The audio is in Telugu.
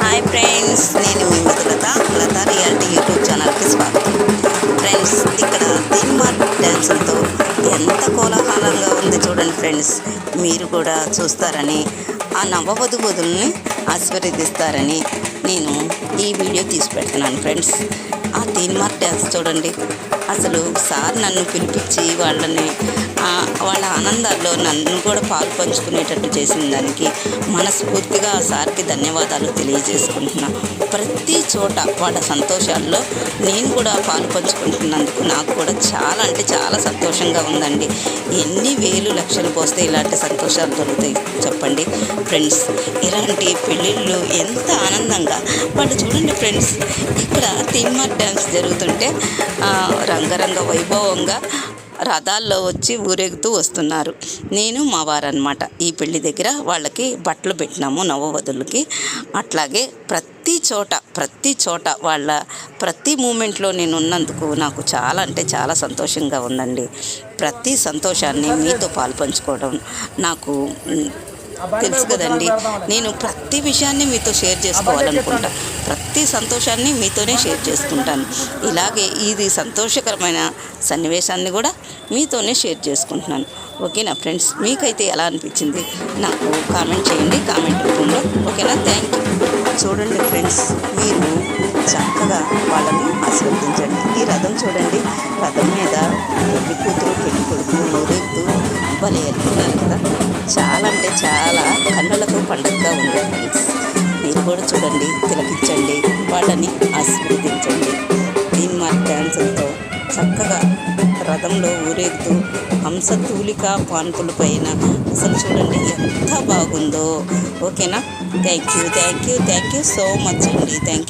హాయ్ ఫ్రెండ్స్ నేను మీ మధులత లత రియాలిటీ యూట్యూబ్ ఛానల్కి స్వాగతం. ఫ్రెండ్స్ ఇక్కడ తీన్మార్ డ్యాన్సులతో ఎంత కోలాహలంగా ఉంది చూడండి ఫ్రెండ్స్ మీరు కూడా చూస్తారని ఆ నవ్వవధువుదుల్ని ఆశీర్వదిస్తారని నేను ఈ వీడియో తీసి పెడుతున్నాను ఫ్రెండ్స్ ఆ తీన్మార్ డ్యాన్స్ చూడండి. అసలు సార్ నన్ను పిలిపించి వాళ్ళని వాళ్ళ ఆనందాల్లో నన్ను కూడా పాలు పంచుకునేటట్టు చేసిన దానికి మనస్ఫూర్తిగా ఆ సార్కి ధన్యవాదాలు తెలియజేసుకుంటున్నా. ప్రతి చోట వాళ్ళ సంతోషాల్లో నేను కూడా పాలు పంచుకుంటున్నందుకు నాకు కూడా చాలా అంటే చాలా సంతోషంగా ఉందండి. ఎన్ని వేలు లక్షలు పోస్తే ఇలాంటి సంతోషాలు దొరుకుతాయి చెప్పండి ఫ్రెండ్స్ ఇలాంటి పెళ్ళిళ్ళు ఎంత ఆనందంగా. వాళ్ళు చూడండి ఫ్రెండ్స్ ఇక్కడ తీన్మార్ డ్యాన్స్ జరుగుతుంటే రంగరంగ వైభవంగా రథాల్లో వచ్చి ఊరేగుతూ వస్తున్నారు. నేను మా వారనమాట ఈ పెళ్ళి దగ్గర వాళ్ళకి బట్టలు పెట్టినాము నవవధులకి. అట్లాగే ప్రతి చోట ప్రతి చోట వాళ్ళ ప్రతి మూమెంట్లో నేను ఉన్నందుకు నాకు చాలా అంటే చాలా సంతోషంగా ఉందండి. ప్రతి సంతోషాన్ని మీతో పాలు పంచుకోవడం నాకు తెలుసు కదండి. నేను ప్రతి విషయాన్ని మీతో షేర్ చేసుకోవాలనుకుంటా. ప్రతి సంతోషాన్ని మీతోనే షేర్ చేసుకుంటాను. ఇలాగే ఇది సంతోషకరమైన సన్నివేశాన్ని కూడా మీతోనే షేర్ చేసుకుంటున్నాను. ఓకేనా ఫ్రెండ్స్ మీకైతే ఎలా అనిపించింది? నాకు కామెంట్ చేయండి కామెంట్ రూపంలో. ఓకేనా? Thank you. చూడండి ఫ్రెండ్స్ మీరు చక్కగా వాళ్ళని ఆశీర్వదించండి. ఈ రథం చూడండి. రథం మీద పెళ్ళి కూతురు పెళ్ళి కొడుకు ఊరేగుతూ కదా చాలా అంటే చాలా కన్నులకు పండుగగా ఉంది ఫ్రెండ్స్ మీరు కూడా చూడండి తిలకించండి వాళ్ళని ఆశీర్వదించండి. మా డ్యాన్సులతో చక్కగా రథంలో ఊరేగుతూ హంసతూలిక పాన్పుల పైన అసలు చూడండి ఎంత బాగుందో. ఓకేనా? Thank you thank you thank you so much అండి. Thank you